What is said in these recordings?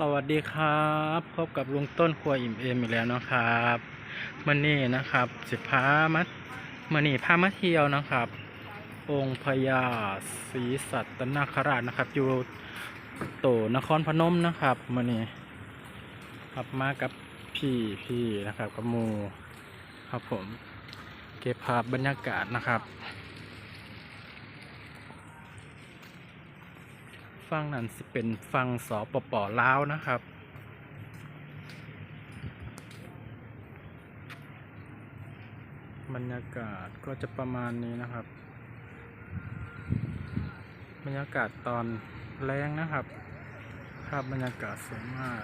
สวัสดีครับ พบกับลุงต้นครัวอิ่มเอมอีกแล้วนะครับมื่อนี้นะครับสิพามัดมื่อนี้พามาเที่ยวนะครับ องค์พญาศรีสัตนคราชนะครับ อยู่โตนครพนมนะครับมื่อนี้ครับมากับพี่พี่นะครับกับมูครับผม เก็บภาพบรรยากาศนะครับ ฟังนั้นสิเป็นฟังสปปลาวนะครับ บรรยากาศก็จะประมาณนี้นะครับ บรรยากาศตอนแรงนะครับ ภาพบรรยากาศสวยมาก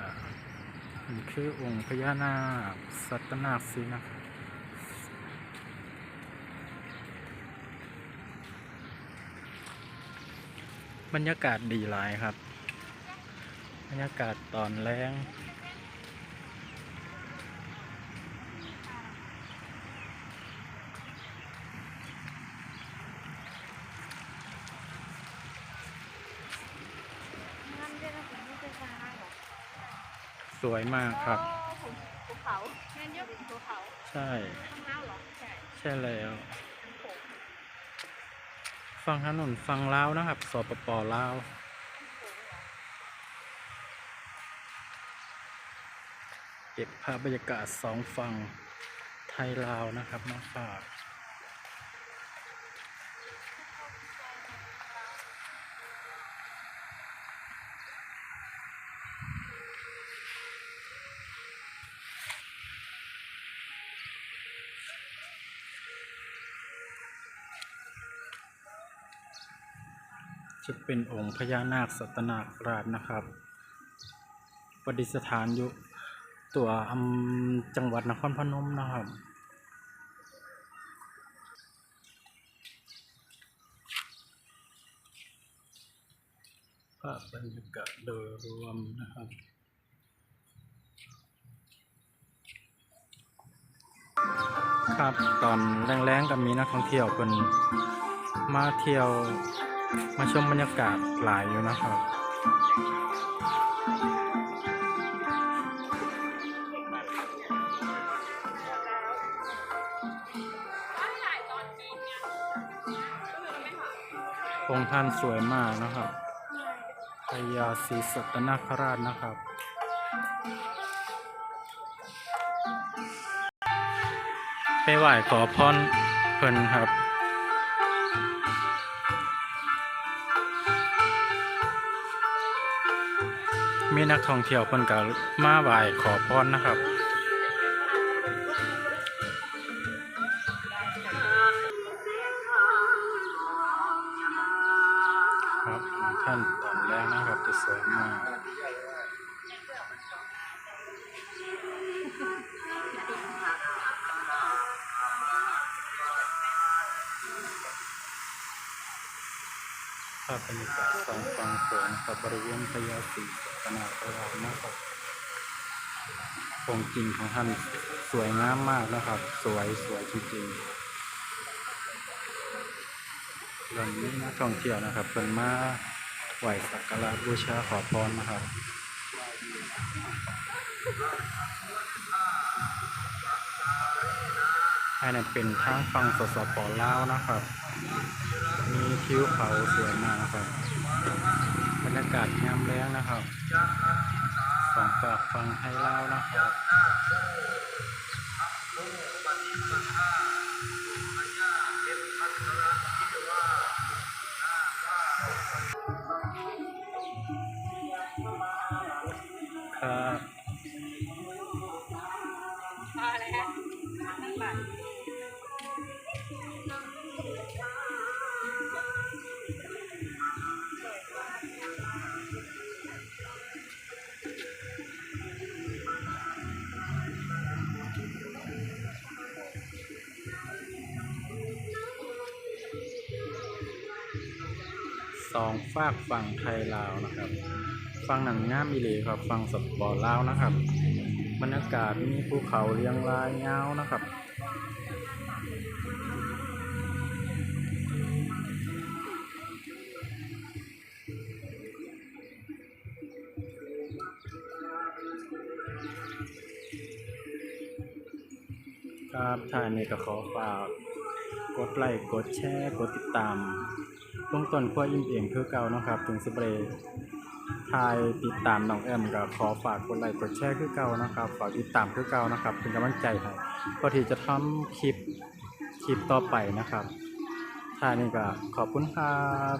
นี่คือองค์พญานาคสัตนาคสีนะครับ บรรยากาศดีหลายครับ บรรยากาศตอนแรงสวยมากครับภูเขาแม่นยกภูเขา ใช่ข้างล่างเหรอใช่ใช่แล้วทางโขง ฝั่งถนนฝั่งลาวนะครับสปปลาวเก็บภาพบรรยากาศสองฝั่งไทยลาวนะครับมาฝาก จะเป็นองค์พญานาคสัตนาคราชนะครับ ประดิษฐานอยู่ตัวอำจังหวัดนครพนมนะครับ ภาพบรรยากาศโดยรวมนะครับครับตอนแรงๆก็มีนักท่องเที่ยวเป็นมาเที่ยว มาชมบรรยากาศหลายอยู่นะครับ องค์ท่านสวยมากนะครับพญาศรีสัตนคราชนะครับไปไหว้ขอพรเพิ่นครับ มีนักท่องเที่ยวเพิ่นก็มาไหว้ขอพรนะครับ ครับท่านตอนแรกนะครับจะสวยมากภาพบรรยากาศสองฝั่งโขงกับบริเวณพญาศรี สัตนาคราชนะครับองจริงของท่านสวยงามมากนะครับ สวยสวยจริงๆวันนี้นักท่องเที่ยวนะครับเป็นมาไหวสักการะบูชาขอพรนะครับภายในเป็นทางฝั่งสสปลาวนะครับ มีทิวเขาสวยมากนะครับ รรยากาศยามแล้งนะครับสองฝากฟังให้เล่านะครับ สองฝากฝั่งไทยลาวนะครับฝั่งหนังง่ามมิเลยครับฝั่งสปอร์ลาวนะครับ บรรยากาศมีภูเขาเรียงรายเงานะครับครับถ่ายเมกะขอฝาก กดไลค์กดแชร์กดติดตามลงต้นขั้วอิ่มเองเพื่อเก่านะครับ ถึงสเปรย์ทายติดตามน้องแอมกับขอฝากกดไลค์กดแชร์คือเก่านะครับฝากติดตามคือเก่านะครับ เป็นกำลังใจให้พอที่จะทำคลิปคลิปต่อไปนะครับท่านนี้ก็ขอบคุณครับ